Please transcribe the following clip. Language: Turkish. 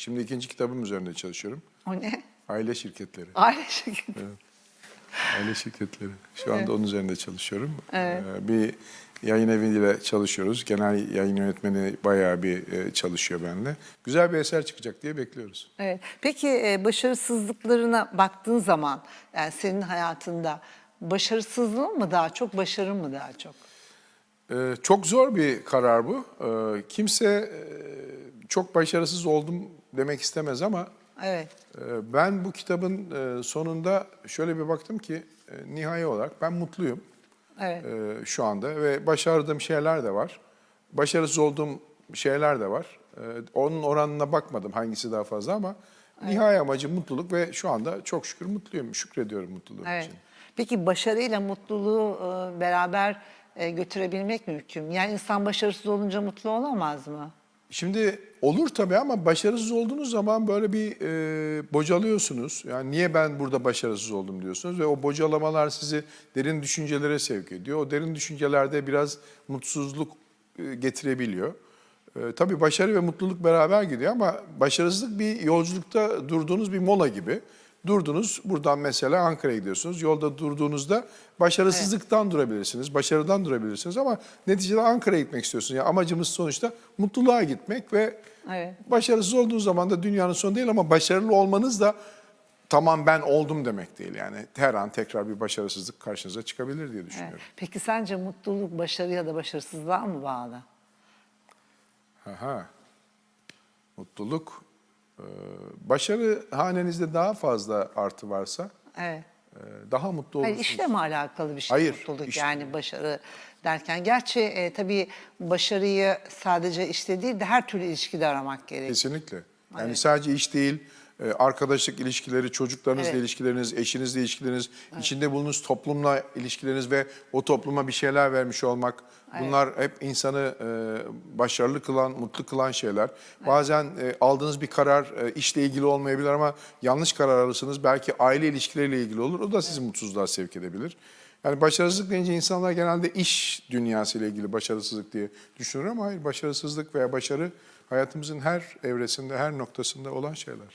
Şimdi ikinci kitabım üzerinde çalışıyorum. O ne? Aile şirketleri. Aile şirketi. Aile şirketleri. Şu anda onun üzerinde çalışıyorum. Ee, bir yayın eviyle çalışıyoruz. Genel yayın yönetmeni bayağı bir e, çalışıyor benimle. Güzel bir eser çıkacak diye bekliyoruz. Evet. Peki e, başarısızlıklarına baktığın zaman yani senin hayatında başarısızlığın mı daha çok, başarın mı daha çok? Ee, çok zor bir karar bu. Ee, kimse e, çok başarısız oldum demek istemez ama Evet. e, ben bu kitabın e, sonunda şöyle bir baktım ki e, nihai olarak ben mutluyum. Evet. e, şu anda ve başardığım şeyler de var. Başarısız olduğum şeyler de var. E, onun oranına bakmadım hangisi daha fazla ama nihai amacım mutluluk ve şu anda çok şükür mutluyum. Şükrediyorum mutluluğum Evet. için. Peki başarıyla mutluluğu beraber götürebilmek mümkün mü? Yani insan başarısız olunca mutlu olamaz mı? Şimdi olur tabii ama başarısız olduğunuz zaman böyle bir e, bocalıyorsunuz. Yani niye ben burada başarısız oldum diyorsunuz ve o bocalamalar sizi derin düşüncelere sevk ediyor. O derin düşüncelerde biraz mutsuzluk e, getirebiliyor. E, tabii başarı ve mutluluk beraber gidiyor ama başarısızlık bir yolculukta durduğunuz bir mola gibi. Durdunuz, buradan mesela Ankara'ya gidiyorsunuz. Yolda durduğunuzda başarısızlıktan durabilirsiniz, başarıdan durabilirsiniz ama neticede Ankara'ya gitmek istiyorsunuz. Yani amacımız sonuçta mutluluğa gitmek ve Evet. başarısız olduğunuz zaman da dünyanın sonu değil ama başarılı olmanız da tamam ben oldum demek değil. Yani her an tekrar bir başarısızlık karşınıza çıkabilir diye Evet. düşünüyorum. Peki sence mutluluk başarı ya da başarısızlığa mı bağlı? Aha. Mutluluk. Ee, Başarı hanenizde daha fazla artı varsa Evet. e, daha mutlu Hayır, olursunuz. işle mi alakalı bir şey Hayır, mutluluk iş- yani başarı derken? Gerçi e, tabii başarıyı sadece işte değil de her türlü ilişkide aramak gerekiyor. Kesinlikle. Yani sadece iş değil, arkadaşlık ilişkileri, çocuklarınızla Evet. ilişkileriniz, eşinizle ilişkileriniz, içinde bulunduğunuz toplumla ilişkileriniz ve o topluma bir şeyler vermiş olmak. Bunlar hep insanı e, başarılı kılan, mutlu kılan şeyler. Bazen e, aldığınız bir karar e, işle ilgili olmayabilir ama yanlış karar alırsınız. Belki aile ilişkileriyle ilgili olur. O da sizi mutsuzluğa sevk edebilir. Yani başarısızlık deyince insanlar genelde iş dünyasıyla ilgili başarısızlık diye düşünür ama hayır başarısızlık veya başarı hayatımızın her evresinde, her noktasında olan şeyler.